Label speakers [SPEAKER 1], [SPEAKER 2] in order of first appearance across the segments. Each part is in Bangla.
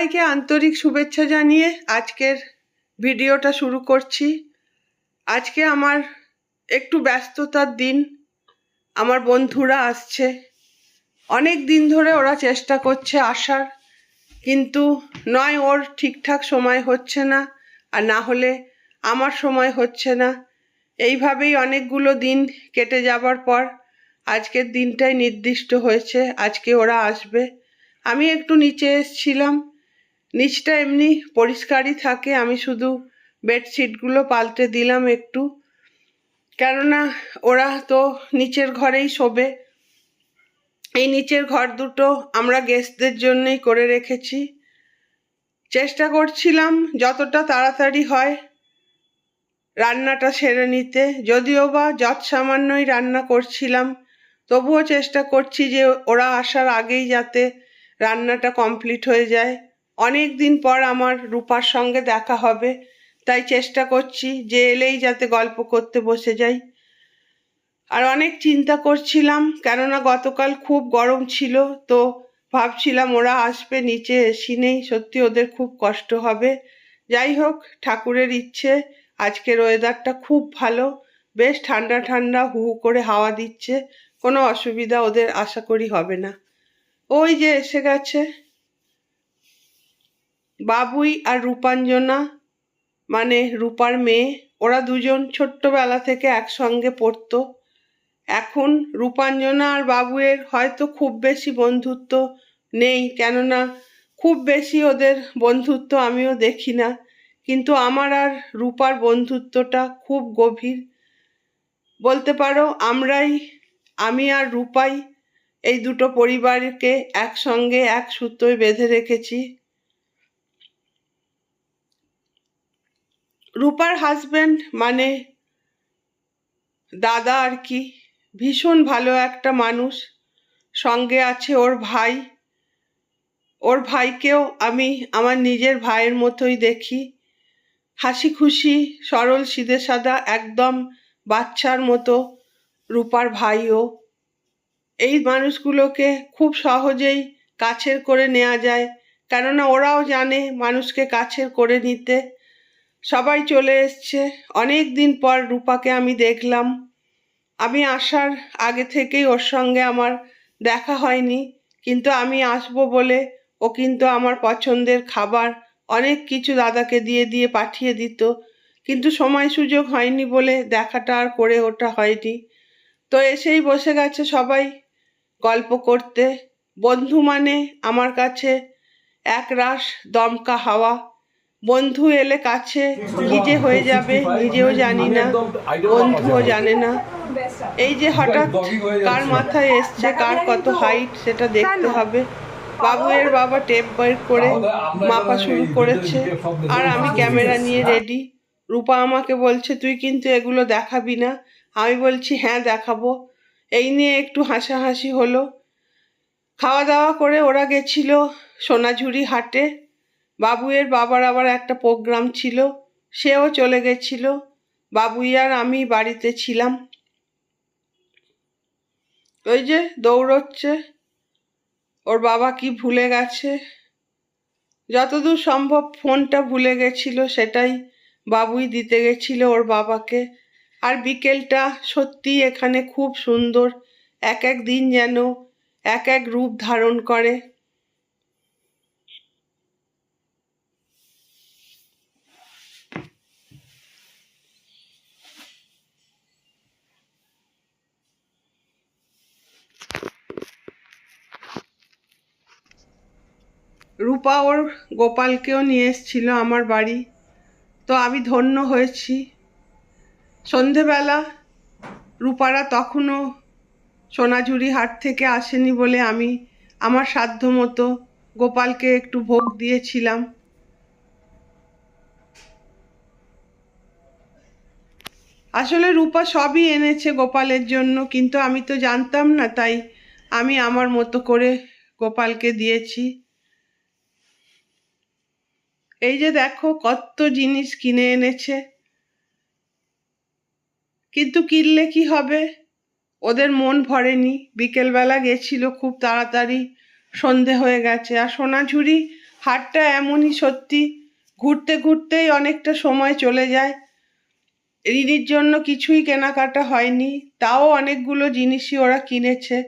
[SPEAKER 1] সবাইকে আন্তরিক শুভেচ্ছা জানিয়ে আজকের ভিডিওটা শুরু করছি। আজকে আমার একটু ব্যস্ততার দিন। আমার বন্ধুরা আসছে। অনেক দিন ধরে ওরা চেষ্টা করছে আসার, কিন্তু নয় ওর ঠিকঠাক সময় হচ্ছে না আর না হলে আমার সময় হচ্ছে না। এইভাবেই অনেকগুলো দিন কেটে যাবার পর আজকের দিনটাই নির্দিষ্ট হয়েছে। আজকে ওরা আসবে। আমি একটু নিচে এসছিলাম। নিচটা এমনি পরিষ্কারই থাকে। আমি শুধু বেডশিটগুলো পাল্টে দিলাম একটু। কেননা ওরা তো নিচের ঘরেই শোবে। এই নিচের ঘর দুটো আমরা গেস্টদের জন্যই করে রেখেছি। চেষ্টা করছিলাম যতটা তাড়াতাড়ি হয় রান্নাটা সেরে নিতে। যদিও বা যৎ সামান্যই রান্না করছিলাম, তবুও চেষ্টা করছি যে ওরা আসার আগেই যাতে রান্নাটা কমপ্লিট হয়ে যায়। অনেক দিন পর আমার রূপার সঙ্গে দেখা হবে, তাই চেষ্টা করছি যে এলেই যাতে গল্প করতে বসে যাই। আর অনেক চিন্তা করছিলাম, কেননা গতকাল খুব গরম ছিল, তো ভাবছিলাম ওরা আসবে, নিচে এসি নেই, সত্যি ওদের খুব কষ্ট হবে। যাই হোক, ঠাকুরের ইচ্ছে, আজকের ওয়েদারটা খুব ভালো, বেশ ঠান্ডা ঠান্ডা হু হু করে হাওয়া দিচ্ছে, কোনো অসুবিধা ওদের আশা করি হবে না। ওই যে এসে গেছে। বাবুই আর রূপাঞ্জনা মানে রূপার মেয়ে, ওরা দুজন ছোট্টবেলা থেকে একসঙ্গে পড়তো। এখন রূপাঞ্জনা আর বাবুয়ের হয়তো খুব বেশি বন্ধুত্ব নেই, কেননা খুব বেশি ওদের বন্ধুত্ব আমিও দেখি না। কিন্তু আমার আর রূপার বন্ধুত্বটা খুব গভীর। বলতে পারো, আমরাই, আমি আর রূপাই এই দুটো পরিবারকে একসঙ্গে এক সূত্রই বেঁধে রেখেছি। রূপার হাজব্যান্ড মানে দাদা আর কি, ভীষণ ভালো একটা মানুষ। সঙ্গে আছে ওর ভাই। ওর ভাইকেও আমি আমার নিজের ভাইয়ের মতোই দেখি। হাসি খুশি, সরল, সিধে সাদা, একদম বাচ্চার মতো রূপার ভাইও। এই মানুষগুলোকে খুব সহজেই কাছের করে নেওয়া যায়। কেননা ওরাও জানে মানুষকে কাছের করে নিতে। সবাই চলে এসছে। অনেক দিন পর রূপাকে আমি দেখলাম। আমি আসার আগে থেকেই ওর সঙ্গে আমার দেখা হয়নি, কিন্তু আমি আসব বলে ও কিন্তু আমার পছন্দের খাবার, অনেক কিছু দাদাকে দিয়ে দিয়ে পাঠিয়ে দিত, কিন্তু সময় সুযোগ হয়নি বলে দেখাটা আর করে ওটা হয়নি। তো এসেই বসে গেছে সবাই গল্প করতে। বন্ধু মানে আমার কাছে এক রাস দমকা হাওয়া। বন্ধু এলে কাছে নিজে হয়ে যাবে নিজেও জানি না, বন্ধুও জানে না। এই যে হঠাৎ কার মাথায় এসছে, কার কত হাইট সেটা দেখতে হবে। বাবুয়ের বাবা টেপ বের করে মাপা শুরু করেছে, আর আমি ক্যামেরা নিয়ে রেডি রূপা আমাকে বলছে, তুই কিন্তু এগুলো দেখাবি না। আমি বলছি হ্যাঁ দেখাবো। এই নিয়ে একটু হাসাহাসি হলো। খাওয়া দাওয়া করে ওরা গেছিল সোনাঝুরি হাটে। বাবুয়ের বাবার আবার একটা প্রোগ্রাম ছিল, সেও চলে গেছিল। বাবুই আর আমি বাড়িতে ছিলাম। ওই যে দৌড়চ্ছে, ওর বাবা কি ভুলে গেছে? যতদূর সম্ভব ফোনটা ভুলে গেছিল, সেটাই বাবুই দিতে গেছিল ওর বাবাকে। আর বিকেলটা সত্যি এখানে খুব সুন্দর, এক এক দিন যেন এক এক রূপ ধারণ করে। রূপা ওর গোপালকেও নিয়ে এসেছিল আমার বাড়ি। তো আমি ধন্য হয়েছি। সন্ধেবেলা রূপারা তখনও সোনাঝুরি হাট থেকে আসেনি বলে আমি আমার সাধ্য মতো গোপালকে একটু ভোগ দিয়েছিলাম। আসলে রূপা সবই এনেছে গোপালের জন্য, কিন্তু আমি তো জানতাম না, তাই আমি আমার মতো করে গোপালকে দিয়েছি। এই যে দেখো কত জিনিস কিনে এনেছে। কিন্তু কিনলে কি হবে? ওদের মন ভরেনি। বিকেলবেলা গেছিল খুব তাড়াতাড়ি, সন্ধে হয়ে গেছে। আর সোনাঝুরি হাটটা এমনই সত্যি, ঘুরতে ঘুরতেই অনেকটা সময় চলে যায়। রিনির জন্য কিছুই কেনাকাটা হয়নি, তাও অনেকগুলো জিনিসই ওরা কিনেছে।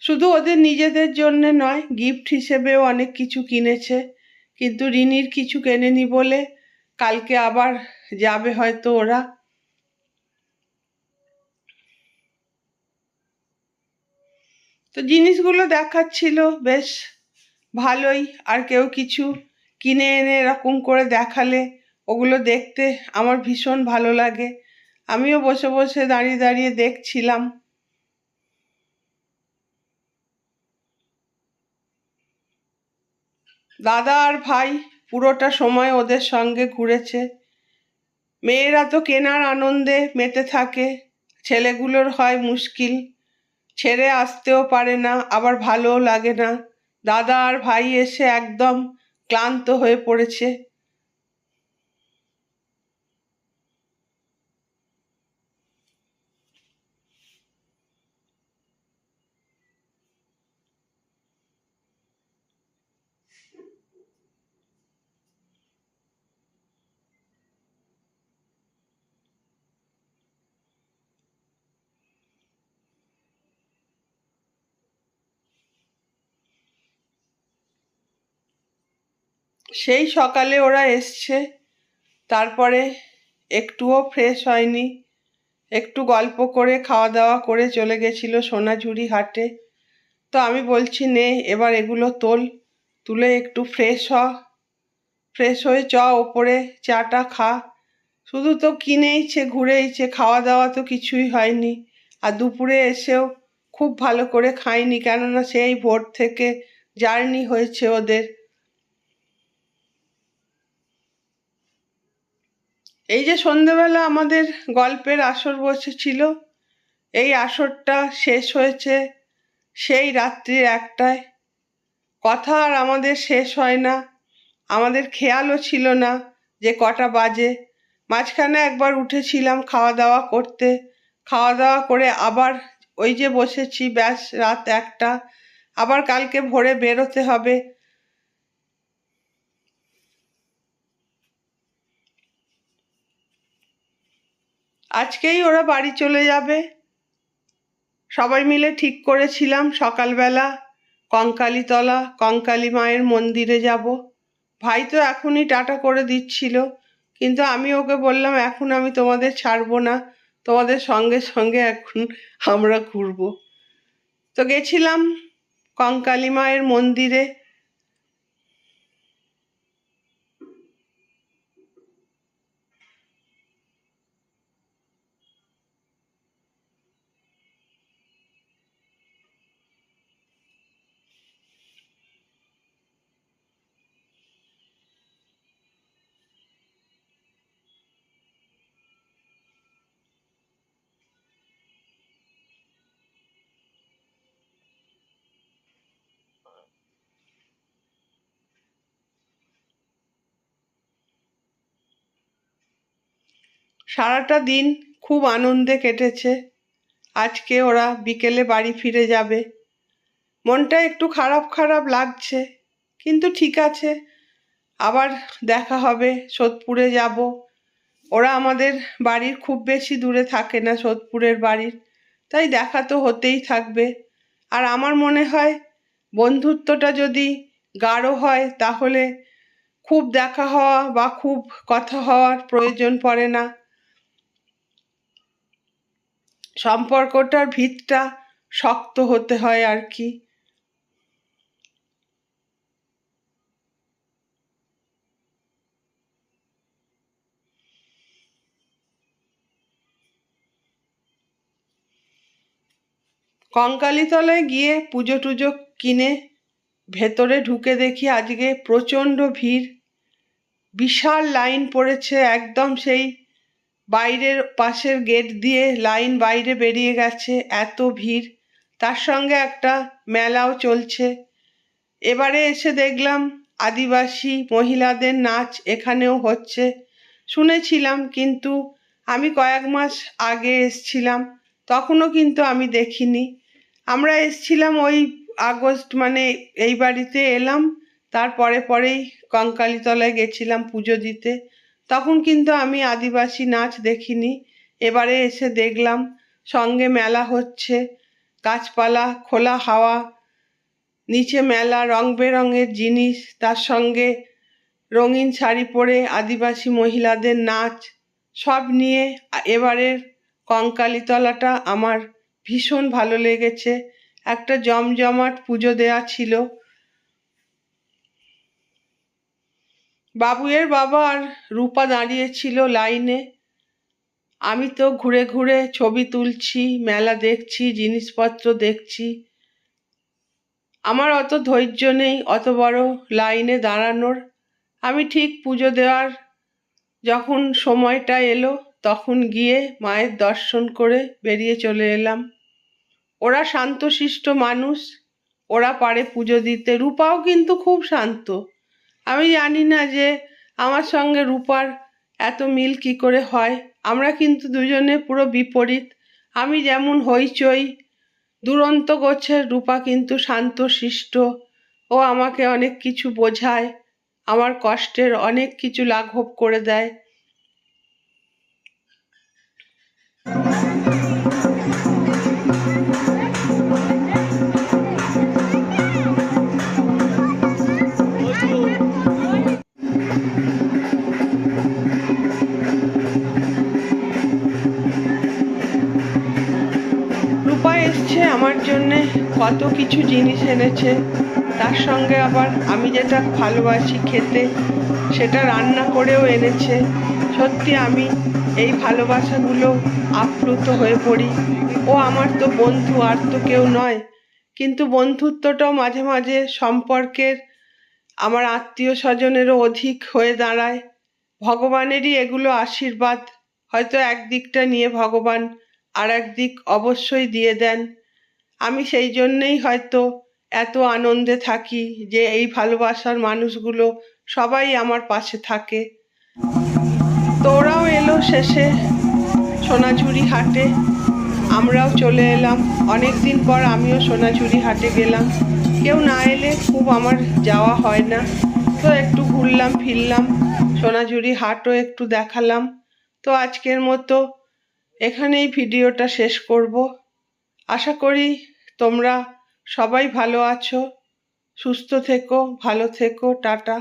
[SPEAKER 1] শুধু ওদের নিজেদের জন্য নয়, গিফট হিসেবেও অনেক কিছু কিনেছে। কিন্তু রিনির কিছু কেনেনি বলে কালকে আবার যাবে হয়তো ওরা। তো জিনিসগুলো দেখাচ্ছিল, বেশ ভালোই। আর কেউ কিছু কিনে এনে এরকম করে দেখালে ওগুলো দেখতে আমার ভীষণ ভালো লাগে। আমিও বসে বসে দাঁড়িয়ে দাঁড়িয়ে দেখছিলাম। দাদা আর ভাই পুরোটা সময় ওদের সঙ্গে ঘুরেছে। মেয়েরা তো কেনার আনন্দে মেতে থাকে, ছেলেগুলোর হয় মুশকিল। ছেড়ে আসতেও পারে না, আবার ভালোও লাগে না। দাদা আর ভাই এসে একদম ক্লান্ত হয়ে পড়েছে। সেই সকালে ওরা এসছে। তারপরে একটুও ফ্রেশ হয়নি। একটু গল্প করে খাওয়া দাওয়া করে চলে গেছিল সোনাঝুরি হাটে। তো আমি বলছি, নে, এবার এগুলো তোল, তুলে একটু ফ্রেশ হ। ফ্রেশ হয়ে চ, ওপরে চাটা খা। শুধু তো কিনেইছে, ঘুরেইছে খাওয়া দাওয়া তো কিছুই হয়নি। আর দুপুরে এসেও খুব ভালো করে খায়নি, কেননা সেই ভোর থেকে জার্নি হয়েছে ওদের। এই যে সন্ধেবেলা আমাদের গল্পের আসর বসেছিল, এই আসরটা শেষ হয়েছে সেই রাত্রির একটায়। কথা আর আমাদের শেষ হয় না, আমাদের খেয়ালও ছিল না যে কটা বাজে। মাঝখানে একবার উঠেছিলাম খাওয়া দাওয়া করতে খাওয়া দাওয়া করে আবার ওই যে বসেছি, ব্যাস রাত একটা। আবার কালকে ভোরে বেরোতে হবে আজকেই ওরা বাড়ি চলে যাবে। সবাই মিলে ঠিক করেছিলাম সকালবেলা। কঙ্কালীতলা, কঙ্কালী মায়ের মন্দিরে যাব। ভাই তো এখনই টাটা করে দিচ্ছিল, কিন্তু আমি ওকে বললাম, এখন আমি তোমাদের ছাড়বো না, তোমাদের সঙ্গে সঙ্গে এখন আমরা ঘুরবো। তো গেছিলাম কঙ্কালী মায়ের মন্দিরে। সারাটা দিন খুব আনন্দে কেটেছে। আজকে ওরা বিকেলে বাড়ি ফিরে যাবে। মনটা একটু খারাপ খারাপ লাগছে, কিন্তু ঠিক আছে। আবার দেখা হবে, সোদপুরে যাব। ওরা আমাদের বাড়ির খুব বেশি দূরে থাকে না সোদপুরের বাড়ির, তাই দেখা তো হতেই থাকবে। আর আমার মনে হয় বন্ধুত্বটা যদি গাঢ় হয়, তাহলে খুব দেখা হওয়া বা খুব কথা হওয়ার প্রয়োজন পড়ে না। সম্পর্কটার ভিতটা শক্ত হতে হয় আর কি। কঙ্কালীতলায় গিয়ে পুজো টুজো কিনে ভেতরে ঢুকে দেখি আজকে প্রচণ্ড ভিড়। বিশাল লাইন পড়েছে, একদম সেই বাইরের পাশের গেট দিয়ে লাইন বাইরে বেরিয়ে গেছে, এত ভিড়। তার সঙ্গে একটা মেলাও চলছে। এবারে এসে দেখলাম আদিবাসী মহিলাদের নাচ এখানেও হচ্ছে। শুনেছিলাম, কিন্তু আমি কয়েক মাস আগে এসছিলাম, তখনও কিন্তু আমি দেখিনি। আমরা এসছিলাম ওই আগস্ট মানে এই বাড়িতে এলাম, তারপরে পরেই কঙ্কালীতলায় গেছিলাম পুজো দিতে। তখন কিন্তু আমি আদিবাসী নাচ দেখিনি। এবারে এসে দেখলাম, সঙ্গে মেলা হচ্ছে, গাছপালা, খোলা হাওয়া, নিচে মেলা রং বেরঙের জিনিস, তার সঙ্গে রঙিন শাড়ি পরে আদিবাসী মহিলাদের নাচ, সব নিয়ে এবারের কঙ্কালীতলাটা আমার ভীষণ ভালো লেগেছে। একটা জমজমাট পুজো দেয়া ছিল বাবুয়ের বাবা আর রূপা দাঁড়িয়েছিল লাইনে। আমি তো ঘুরে ঘুরে ছবি তুলছি, মেলা দেখছি, জিনিসপত্র দেখছি। আমার অত ধৈর্য নেই অত বড় লাইনে দাঁড়ানোর। আমি ঠিক পুজো দেওয়ার যখন সময়টা এলো, তখন গিয়ে মায়ের দর্শন করে বেরিয়ে চলে এলাম। ওরা শান্তশিষ্ট মানুষ, ওরা পারে পুজো দিতে। রূপাও কিন্তু খুব শান্ত। আমি জানি না যে আমার সঙ্গে রূপার এত মিল কি করে হয়। আমরা কিন্তু দুজনে পুরো বিপরীত। আমি যেমন হইচই। দুরন্ত গোছের রূপা কিন্তু শান্ত, শিষ্ট। ও আমাকে অনেক কিছু বোঝায়। আমার কষ্টের অনেক কিছু লাঘব করে দেয়। এসছে আমার জন্যে কত কিছু জিনিস এনেছে। তার সঙ্গে আবার আমি যেটা ভালোবাসি খেতে, সেটা রান্না করেও এনেছে। সত্যি আমি এই ভালোবাসাগুলো আপ্লুত হয়ে পড়ি। ও আমার তো বন্ধু, আর তো কেউ নয়। কিন্তু বন্ধুত্বটাও মাঝে মাঝে সম্পর্কের, আমার আত্মীয় স্বজনেরও অধিক হয়ে দাঁড়ায়। ভগবানেরই এগুলো আশীর্বাদ। হয়তো একদিকটা নিয়ে ভগবান আর একদিক অবশ্যই দিয়ে দেন। আমি সেই জন্যেই হয়তো এত আনন্দে থাকি যে এই ভালোবাসার মানুষগুলো সবাই আমার পাশে থাকে। তো ওরাও এলো শেষে সোনাঝুরি হাটে। আমরাও চলে এলাম। অনেক দিন পর আমিও সোনাঝুরি হাটে গেলাম। কেউ না এলে খুব আমার যাওয়া হয় না। তো একটু ঘুরলাম, ফিরলাম, সোনাঝুরি হাটও একটু দেখালাম। তো আজকের মতো এখানেই ভিডিওটা শেষ করব। আশা করি তোমরা সবাই ভালো আছো সুস্থ থেকো ভালো থেকো টাটা।